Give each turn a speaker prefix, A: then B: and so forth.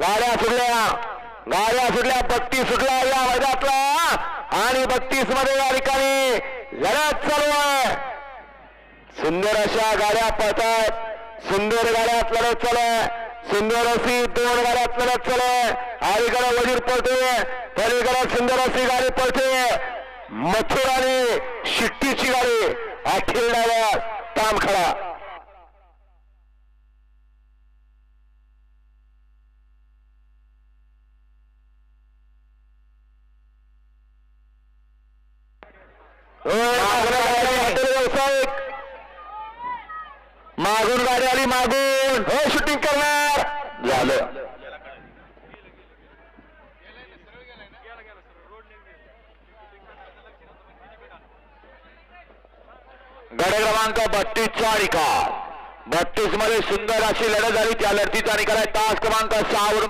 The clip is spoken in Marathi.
A: गाड्या सुटल्या. गाड्या सुटल्या बत्तीस सुटला या वर्गातला आणि बत्तीसमध्ये या ठिकाणी लढत चालू आहे. सुंदर अशा गाड्या पळतात. सुंदर गाड्यात लढत चालू आहे. सुंदर अशी दोन गाड्यात लढत चालू आहे. अलीकडे वजीर पळते पलीकडे सुंदर अशी गाडी पळते. मथुर आणि शिट्टीची गाडी अखिल डाव्यात ताम खडा व्यावसायिक मागून गाडी आली मागून. हो शूटिंग करणार. झालं. गड क्रमांक बत्तीसचा निकाल. बत्तीसमध्ये सुंदर अशी लढत झाली त्या लढतीचा निकाल आहे. तास क्रमांक सहावरून